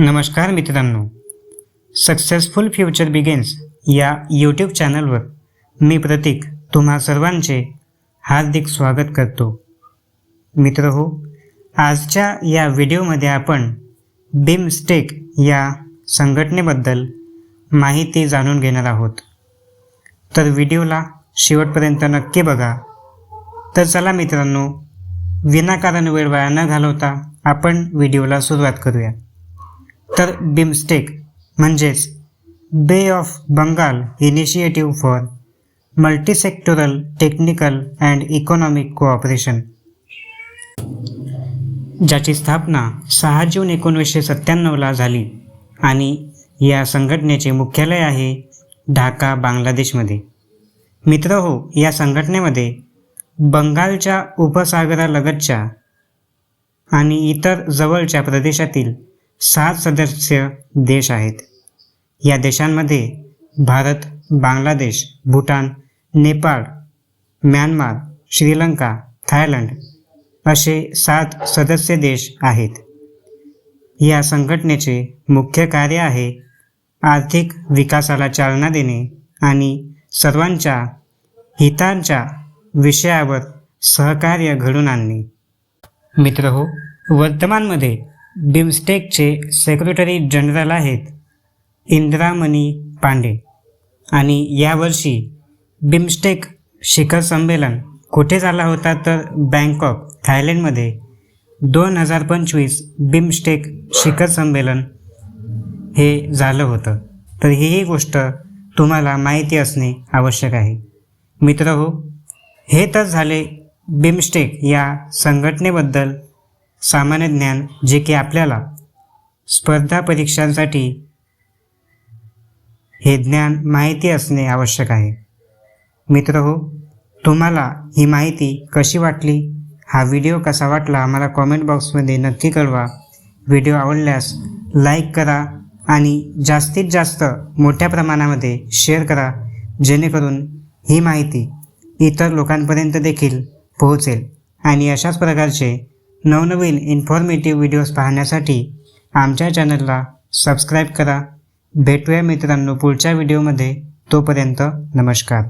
नमस्कार मित्रांनो. Successful future begins या यूट्यूब चॅनलवर मी प्रतीक तुम्हा सर्वांचे हार्दिक स्वागत करतो. मित्र हो आजच्या या व्हिडिओमध्ये आपण बिमस्टेक या संघटनेबद्दल माहिती जाणून घेणार आहोत. तर व्हिडिओला शेवटपर्यंत नक्की बघा. तर चला मित्रांनो विनाकारण वेळ वाया न घालवता आपण व्हिडिओला सुरुवात करूया. तर बिमस्टेक म्हणजेच bay of Bengal initiative for multisectoral technical and economic cooperation ज्याची स्थापना सहा जून एकोणीसशे सत्त्याण्णवला झाली आणि या संघटनेचे मुख्यालय आहे ढाका बांगलादेशमध्ये. मित्र हो या संघटनेमध्ये बंगालच्या उपसागरालगतच्या आणि इतर जवळच्या प्रदेशातील सात सदस्य देश आहेत. या देशांमध्ये भारत बांगलादेश भूटान नेपाळ म्यानमार श्रीलंका थायलंड असे सात सदस्य देश आहेत. या संघटनेचे मुख्य कार्य आहे आर्थिक विकासाला चालना देणे आणि सर्वांच्या हितांच्या विषयावर सहकार्य घडून आणणे. मित्र हो वर्तमानमध्ये बिमस्टेकचे सेक्रेटरी जनरल आहेत इंद्रामणी पांडे. आणि यावर्षी बिमस्टेक शिखर संमेलन कुठे झाला होता तर बँकॉक थायलंडमध्ये. दोन हजार पंचवीस बिमस्टेक शिखर संमेलन हे झालं होतं. तर ही गोष्ट तुम्हाला माहिती असणे आवश्यक आहे. मित्र हो हे तर झाले बिमस्टेक या संघटनेबद्दल सामान्य ज्ञान जे की आपल्याला स्पर्धा परीक्षांसाठी हे ज्ञान माहिती असणे आवश्यक आहे. मित्र हो तुम्हाला ही माहिती कशी वाटली? हा व्हिडिओ कसा वाटला? आम्हाला कॉमेंट बॉक्समध्ये नक्की कळवा. व्हिडिओ आवडल्यास लाईक करा आणि जास्तीत जास्त मोठ्या प्रमाणामध्ये शेअर करा जेणेकरून ही माहिती इतर लोकांपर्यंत देखील पोहोचेल. आणि अशाच प्रकारचे नवनवीन इन्फॉर्मेटिव्ह व्हिडिओज पाहण्यासाठी आमच्या चॅनलला सबस्क्राईब करा. भेटूया मित्रांनो पुढच्या व्हिडिओमध्ये तोपर्यंत नमस्कार.